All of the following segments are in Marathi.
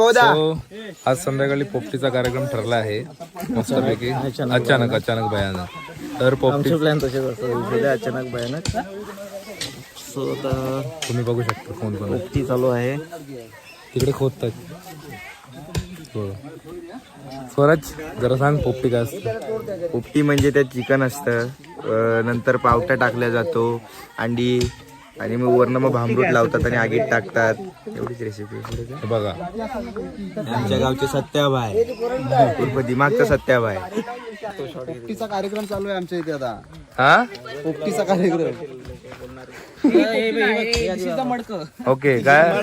So, आज संध्याकाळी पोपटीचा कार्यक्रम ठरला आहे. मस्तपैकी अचानक अचानक भयानक. तर पोपटी प्लॅन तसेच असतात. अचानक भयानक. सो आता तुम्ही बघू शकता फोन पण. पोपटी चालू आहे. तिकडे खोदतात. हो. स्वराज जरा सांग पोपटी काय असतं? पोपटी म्हणजे त्यात चिकन असतं. अं, नंतर पावटा टाकला जातो. अंडी आणि मग वरनं मग भांबरूट लावतात आणि आगीत टाकतात. एवढीच रेसिपी बघा. आमच्या गावचे सत्याबाय उर्फ दिमागचा सत्याबाय पोपटीचा कार्यक्रम चालू आहे आमच्या इथे आता. हा? पोपटीचा कार्यक्रम. ओके काय?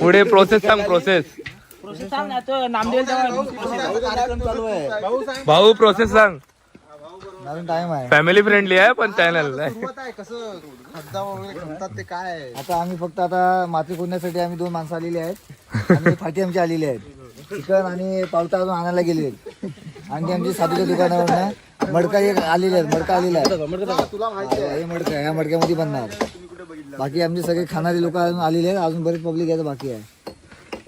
पुढे प्रोसेस सांग प्रोसेस कार्यक्रम चालू आहे. भाऊ प्रोसेस सांग. अजून टाइम आहे. फॅमिली फ्रेंडली आहे पण चॅनल आहे कसं खड्डा वगैरे खणतात ते काय आहे? आता आम्ही फक्त आता माती खोदण्यासाठी आम्ही दोन माणसं आलेली आहेत. आणि फाटी आमची आलेली आहेत. चिकन आणि पावटा अजून आणायला गेले आणि आमची साधूच्या दुकानावर मडका एक आलेले आहेत मडका आलेला आहे. हे मडका ह्या मडक्यामध्ये बनणार. बाकी आमचे सगळे खाणारे लोक अजून आलेले आहेत अजून बरेच पब्लिक यायचं बाकी आहे.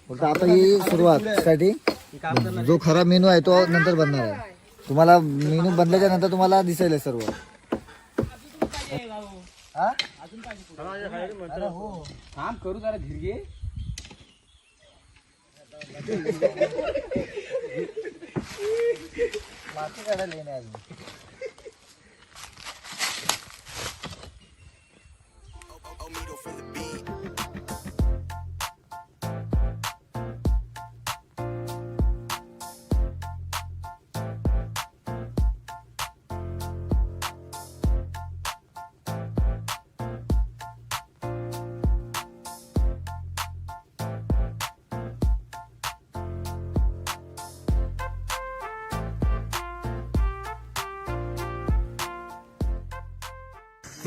फक्त आता ही सुरुवात साठी. जो खरा मेनू आहे तो नंतर बनणार आहे. तुम्हाला मेनू बनल्याच्या नंतर तुम्हाला दिसेल हे सर्व. माती काढायला येणे अजून.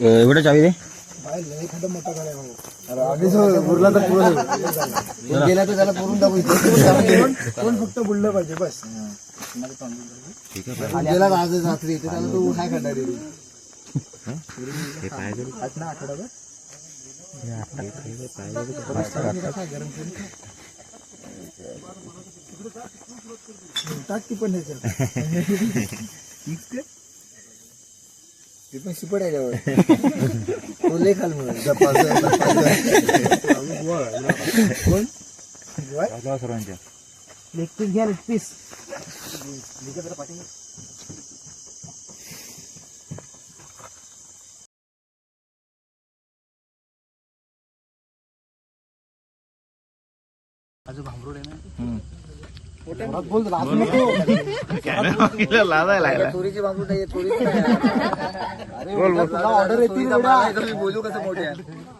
एवढं चावी दे. बुरला तर गेला तर त्याला पुरून दाखवू इथे. कोण फक्त बुडलं पाहिजे बस. कोण गेला आज रात्री तर त्याला तू काय करणार आहे रे? आज ना आठवडाभर? टाक ती पण ह्याच्यात. ते पण शिपड आहे त्यावर. तो लय खाल म्हणून सर्वांच्या. लेग पीस घ्या लेग पीस चोरीची बांबू नाही चोरीची ऑर्डर येतील बोलू कसं मोठ्या?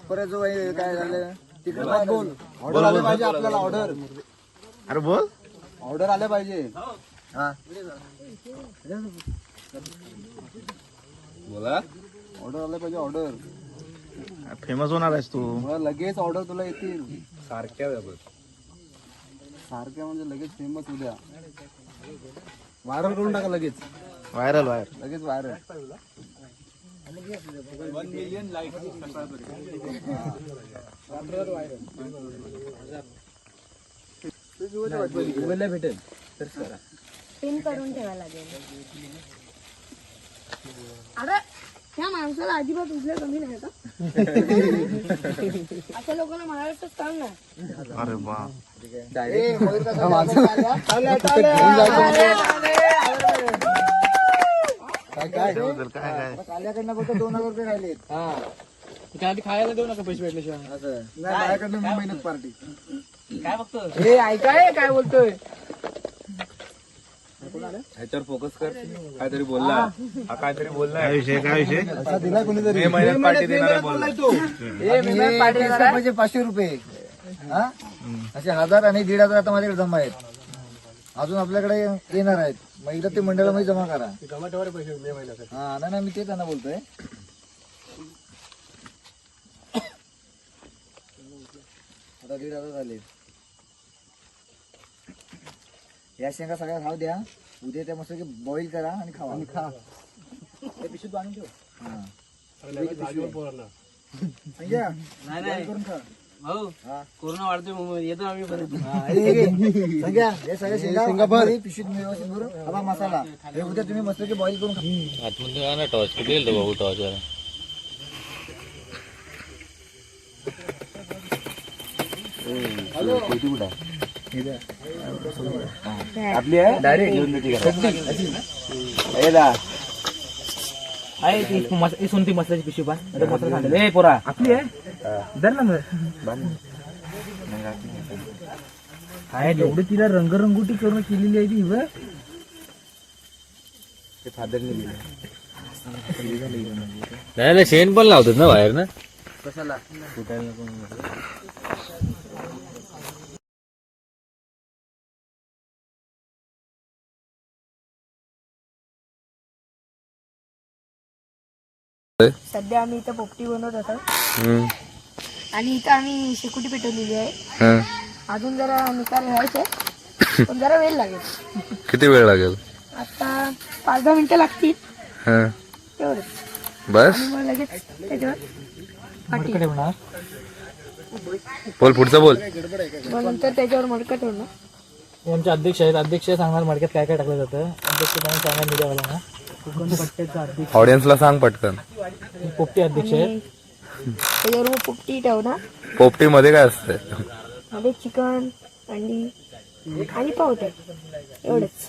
परत जो काय झालं तिकडे बोल ऑर्डर आले पाहिजे आपल्याला ऑर्डर अरे बोल. ऑर्डर आले पाहिजे. हा. बोला. ऑर्डर आले पाहिजे ऑर्डर फेमस होणार आहेस तू. लगेच ऑर्डर तुला येतील. सारख्या सारख्या म्हणजे लगेच फेमस उद्या. व्हायरल करून टाका लगेच. व्हायरल व्हायरल लगेच व्हायरल भेटेल. पिन करून ठेवायला लागेल. अरे ह्या माणसाला अजिबात उठले कमी नाही का? अशा लोकांना महाराष्ट्रात काम नाही. अरे बा काय काय? काय काय? काल्याकडनं फक्त दोन हजार रुपये खायला देऊ नका पैसे भेटल्याशिवाय. असं. नाही माझ्याकडनं मी मेहनत पार्टी. ह्याच्यावर फोकस कर. काहीतरी बोलला. हा काहीतरी बोलला काय विषय काय विषय? दिला कोणीतरी. मे महिन्यात पार्टी देणार आहे बोलला आणि हे पैसे पाहिजे पाचशे रुपये. हा? असे हजार आणि दीड हजार आता माझ्याकडे जमा आहेत. अजून आपल्याकडे येणार आहेत. मग एकदा ते मंडळामध्ये जमा करा. हा नाही नाही मी ते त्यांना बोलतोय. आता दीड हजार झाले. या शेंगा सगळ्या खाऊ द्या. उद्या त्या मस्त बॉईल करा आणि खावा. आणि खा. ते पिशवीत बांधून ठेव. हा. करून खा. भाऊ. कोरोना वाढतोय मग येतो आम्ही परत. हा, हे घे, घे. संजय, हे. सगळे शेंगा आतमध्ये पिशवीत व्यवस्थित भरून हवा मसाला. हे उद्या तुम्ही मस्त बॉईल करून खा. आतमध्ये टॉर्च कुठे गेलो भाऊ टॉर्च आपली आहे? डायरेक्ट आहे ती मस- ती सोनती मसाल्याची पिशवी मसाला ए पोरा आपली आहे? धर ना मग काय एवढी तिला रंगरंगोटी करून केलेली आहे ती बघ नाही शेण पण लावतात ना बाहेर ना? कशाला? सध्या आम्ही इथं पोपटी बनवत होतो. आणि इथं आम्ही शेकोटी पेटवलेली आहे. अजून जरा निकाल व्हायचे पण जरा वेळ लागेल. किती वेळ लागेल? आता पाच दहा मिनिटं लागतील. हा. तेवढंच. बस. लगेच त्याच्यावर पाठी. बोल पुढचा बोल. मग नंतर त्याच्यावर मडकं ठेवणं हे आमचे अध्यक्ष आहेत. अध्यक्ष सांगणार मडक्यात काय काय टाकलं जातं. अध्यक्ष त्यांना सांगा मीडियावाला ना कोकण पट्ट्याचा अध्यक्ष. ऑडियन्सला सांग पटकन. हे पोपटी अध्यक्ष आहे आणि त्याच्यावर मग पोपटी ठेवणं पोपटी मध्ये काय असतं मध्ये चिकन अंडी आणि पावटे एवढंच.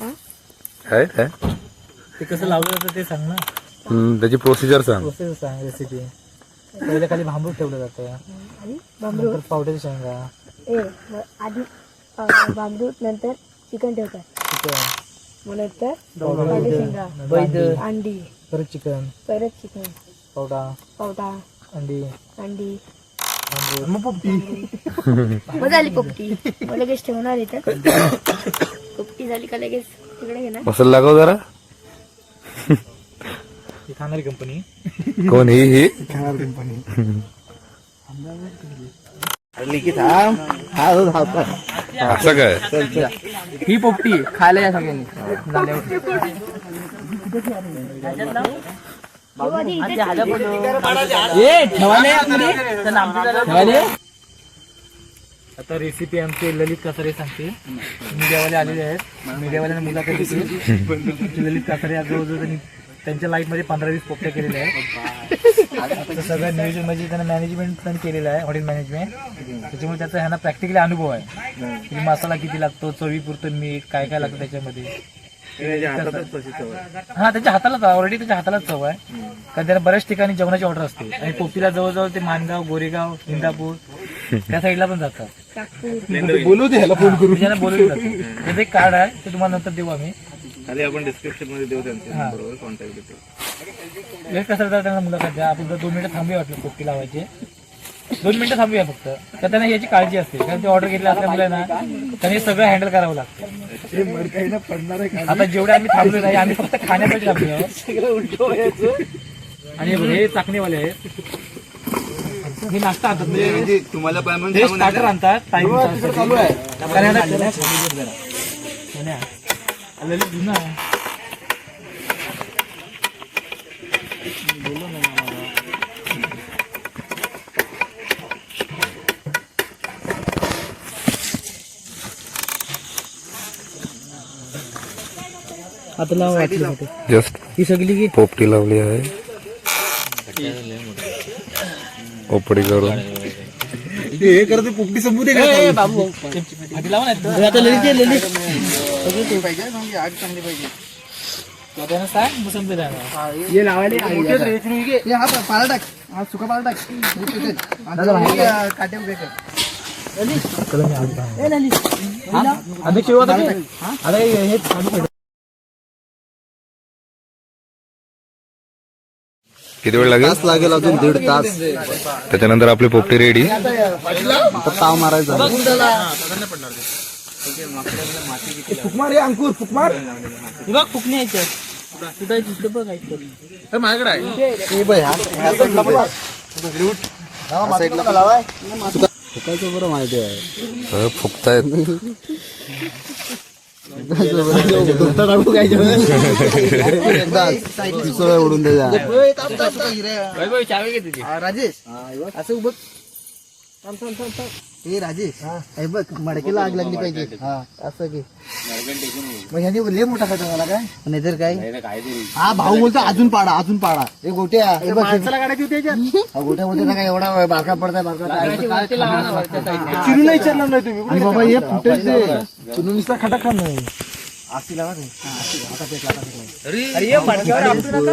हा? काय काय? ते कसं लावलं जातं ते सांग ना. हम्म, त्याची प्रोसिजर सांग. प्रोसेस सांग रेसिपी पहिले खाली भांबूट ठेवलं जातं. आणि बांबरू नंतर पावट्याची शेंगा. ए आधी अं, नंतर चिकन ठेवतात. चिकन. नंतर बैद अंडी. परत चिकन. परत चिकन. पावटा पावटा अंडी. अंडी. मग पोपटी. मग झाली पोपटी. मग लगेच ठेवणार इथं पोपटी झाली का लगेच? तिकडे घेणार मसाला लागव जरा. ही खाणारी कंपनी कोण ही ही असं काय ही पोपटी खायला या सगळ्यांनी आता रेसिपी आमची ललित कसारे सांगते. मीडियावाले आलेले आहेत. मीडियावाल्यांना मुलाखत देते ललित कसारे आज जवळजवळ त्यांच्या लाईफमध्ये पंधरा वीस पोपट्या केलेल्या आहेत. सगळं नियोजन म्हणजे त्यांना मॅनेजमेंट पण केलेलं आहे हॉटेल मॅनेजमेंट त्याच्यामुळे त्याचा ह्यांना प्रॅक्टिकली अनुभव आहे. की मसाला किती लागतो चवीपुरतं मीठ काय काय लागतं त्याच्यामध्ये. हा त्याच्या हातालाच ऑलरेडी त्याच्या हातालाच चव आहे. कारण त्याला बऱ्याच ठिकाणी जेवणाची ऑर्डर असते. आणि पोपटीला जवळजवळ ते मानगाव गोरेगाव इंदापूर त्या साईडला पण जातात. बोलू दे ह्याला फोन करू त्याला बोलवलं जातं त्याचं एक कार्ड आहे ते तुम्हाला नंतर देऊ आम्ही. खाली आपण डिस्क्रिप्शनमध्ये देऊ त्यांच्या. बरोबर कॉन्टॅक्ट देतो एक कसं तर त्यांना मुलाखत द्या. आपण जर दोन मिनिटं थांबूया वाटलं पोपटी लावायचे. दोन मिनिटं थांबूया फक्त. तर त्यांना याची काळजी असते. कारण ते ऑर्डर घेतली असल्यामुळे ना त्यांनी हे सगळं हँडल करावं लागतं. आता जेवढे आम्ही थांबलो नाही आम्ही फक्त खाण्यासाठी थांबलो. आणि हे चाकणीवाले आहेत. हे नाश्ता आणतात. म्हणजे तुम्हाला हे स्टार्टर आणतात. टाइम चालू आहे. जुना आहे. आता लावा वाटली होती. जस्ट ही सगळी की पोपटी लावली आहे. पोपडी करून. हे करते पोपटी संपू दे बाबू. नाही आता ललित ललित. समजेल आम्हाला. हे लावायला हे पाला टाक. हा सुका पाला टाक. पेटेल. आणि अं, काटे उभे कर. अध्यक्ष येऊ आता की? आता हे- चालू कर. किती वेळ लागेल? तास लागेल अजून दीड तास. त्याच्यानंतर आपली पोपटी रेडी. ताव मारायचा. फुकायचं बरं माहिती आहे. फुकतायत. एकदा पिसोळ्या उडून द्या राजेश. असं उभं. थांब, थांब, थांब, थांब. ए राजेश हे. बघ मडकेला आग लागली पाहिजे हा असं की मग ह्याने लय मोठा खटा मला काय? नाहीतर काय? हा भाऊ बोलतो अजून पाडा अजून पाडा. हे गोट्या हे बघ माणसाला काढायची होती गोट्या मध्ये काय एवढा बारका पडताय बारका चिरून विचारलं नाही तुम्ही. आणि बाबा हे फुटेज दे. चिरून नुसता खटा खा नाही. आसी लावा रे. हा, आसी लावा. आता पेटला, आता. पेटला.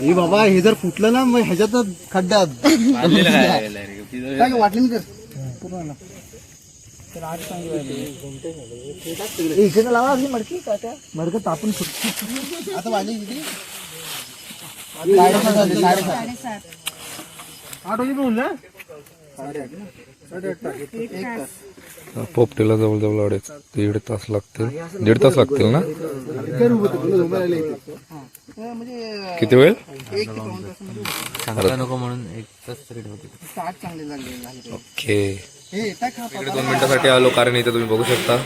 हे बाबा हे जर फुटलं ना मग ह्याच्यात खड्ड्यात काय वाटलं मी कर पूर्ण. इकडे लावा अगदी मडकी. काय काय मडकं तापून फुट आता वाजली किती? साडेसात वाजले, साडेसात. आठ वाजे बोलला पोपटीला जवळजवळ अडीच दीड तास लागतील. दीड तास लागतील ना? किती वेळ? नको म्हणून एक तास ओके. इकडे दोन मिनिटासाठी आलो कारण इथे तुम्ही बघू शकता.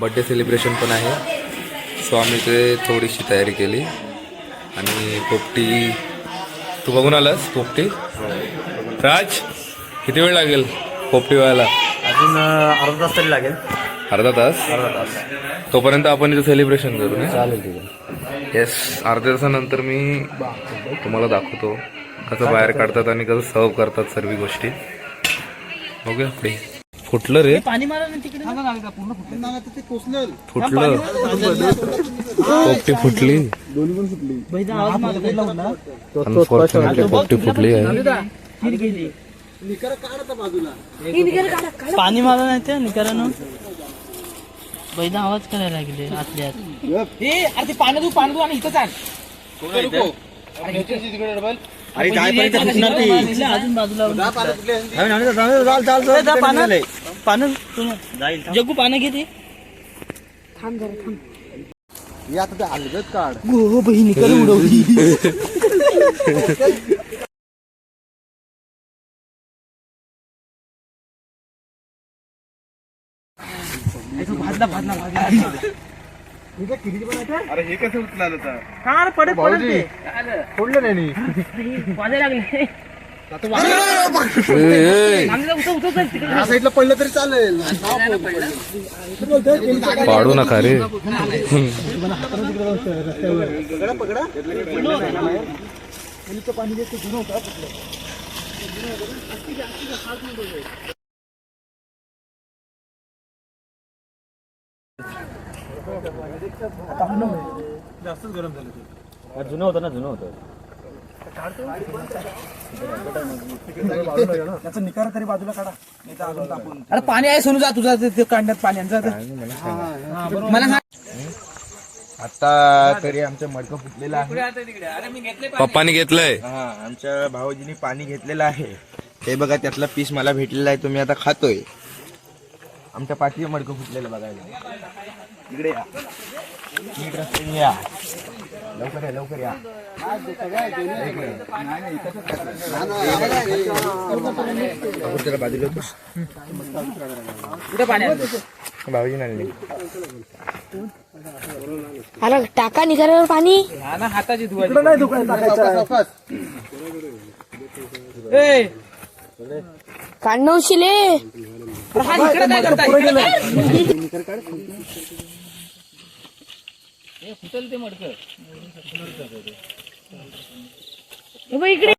बर्थडे सेलिब्रेशन पण आहे. सो आम्ही इथे थोडीशी तयारी केली. आणि पोपटी तू बघून आलास पोपटी? राज किती वेळ लागेल पोपटी व्हायला? अजून अर्धा तास तरी लागेल. अर्धा तास? अर्धा तास. तोपर्यंत आपण इथे सेलिब्रेशन करू ना चालेल येस अर्ध्या तासानंतर मी तुम्हाला दाखवतो कसं बाहेर काढतात आणि कसं सर्व करतात सर्व गोष्टी. बघूया पुढे. फुटलं रे. फुटलं? पोपटी फुटली. अनफॉर्च्युनेटली पोपटी फुटली आहे. पाणी मारा नाही ते निकारानं? बैदा आवाज करायला लागले आतल्या अजून बाजूला ए, जा पानं. पानं तुम्ही- जग्गू पानं घेते थांब जरा थांब. हे आता ते अलगत काढ. हो बहिणी कर उडवली. या साईडला पडलं तरी चालेल. पाडू नका रे. जुनं होतं ना जुनं होतं अरे पाणी आहे सोनू जा तुझा ते काढण्यात पाण्याचा मला हा आता तरी आमचं मडकं फुटलेलं आहे. पप्पानी घेतलंय. हा आमच्या भाऊजीने पाणी घेतलेलं आहे. हे बघा त्यातला पीस मला भेटलेला आहे तुम्ही आता खातोय. आमच्या पाठीचं मडकं फुटलेलं बघायला. इकडे या. नीट रस्त्याने या. लवकर या लवकर या. जरा बाजूला भाऊजी आणली अरे टाका निघाल्यावर पाणी काढणं उशिले हे इकडे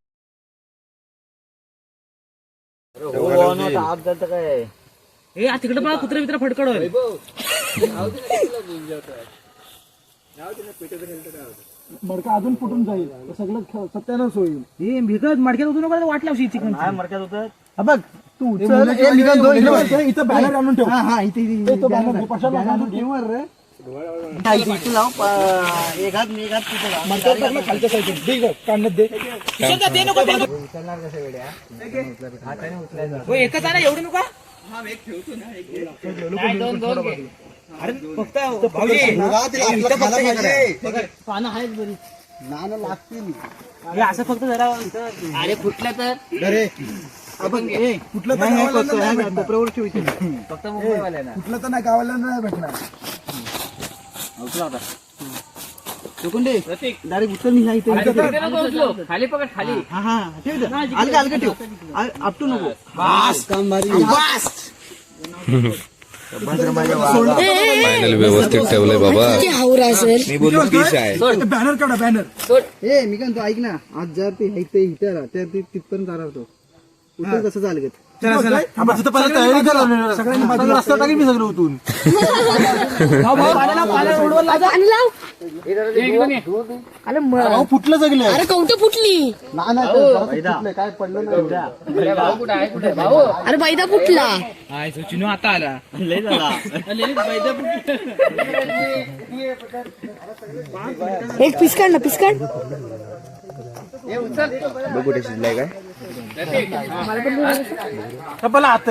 तिकडे बघा कुत्रा मित्र फडकड मडका अजून फुटून जाईल. सगळं सत्यानाश होईल. हे भिकत मडक्यात उतरू नका वाट लावशी चिकन काय मडक्यात होतं हा बघ. तू उचल, ए, निघाल, दोन, इथं- इथं बॅनर आणून ठेव हा हा इथे इथे- इथे बॅनर ठेव. कशाला बॅनर ठेव रे इथे लाव प- एक हात एक हात तिथे लाव खालच्या साईड काढण्यात दे एकच आहे ना हे. पानं आहेत बरी नाणं लागतील हे असं फक्त जरा इथं- अरे फुटलं तर अरे आपण कुठलं तर गावाला कोपऱ्यावर ठेवायचं फक्त मुंबईवाल्यांना कुठलं तर नाही गावाला नाही भेटणार. डायरेक्ट उचल मी ह्या इथे. खाली पकड खाली. हा हा ठेव इथं. अलगं अलगं ठेव. आ- आपटू नको. फायनल व्यवस्थित ठेवलंय बाबा. हावरा असेल मी बोललो आहे. बॅनर काढा बॅनर ए मी काय म्हणतो ऐक ना. आज जर ते इथे इथे तर ते तिथपर्यंत जाणार तो. उतर कसं झालं सगळ्यांनी रस्ता टाकेल मी सगळं अरे म- फुटलं सगळं. अरे कवटं फुटली? काय पडलं नाही अरे बैदा फुटला. चिनू आता आला. एक पीस काढ ना पीस काढ बघ शिजलाय काय? कपाला हात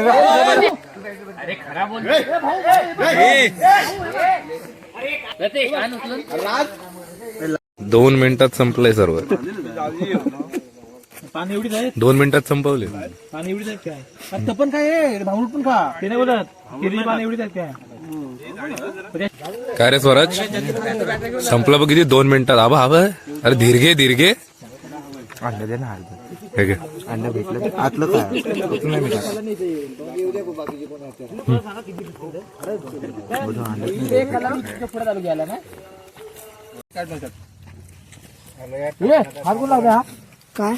दोन मिनिटात संपलंय सर्व. पाणी एवढीच आहे दोन मिनिटात संपवले. पाणी एवढी आहेत काय आता पण काय आहे पण खा ते नाही बोलत हिरवी पाणी एवढी आहेत काय काय रे स्वराज? संपलं बघ किती दोन मिनिटात. आबा आबा. अरे धीरगे धीरगे. आणलं दे ना हे. अंडा भेटलं तर आतलं काय आतलं नाही भेटत. हात कोण लावला हा. काय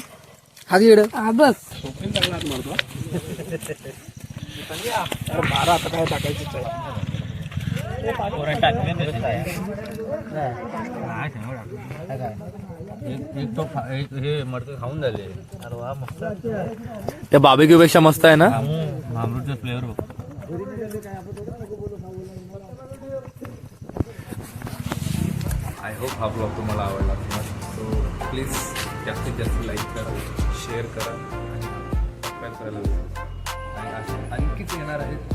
हात येड हा बघ बारा आता काय टाकायचं त्या बाबेक्यू पेक्षा मस्त आहे ना? आय होप हा ब्लॉग तुम्हाला आवडला. सो प्लीज जास्तीत जास्त लाईक करा शेअर करा. आणि करायला आणखीच येणार आहेत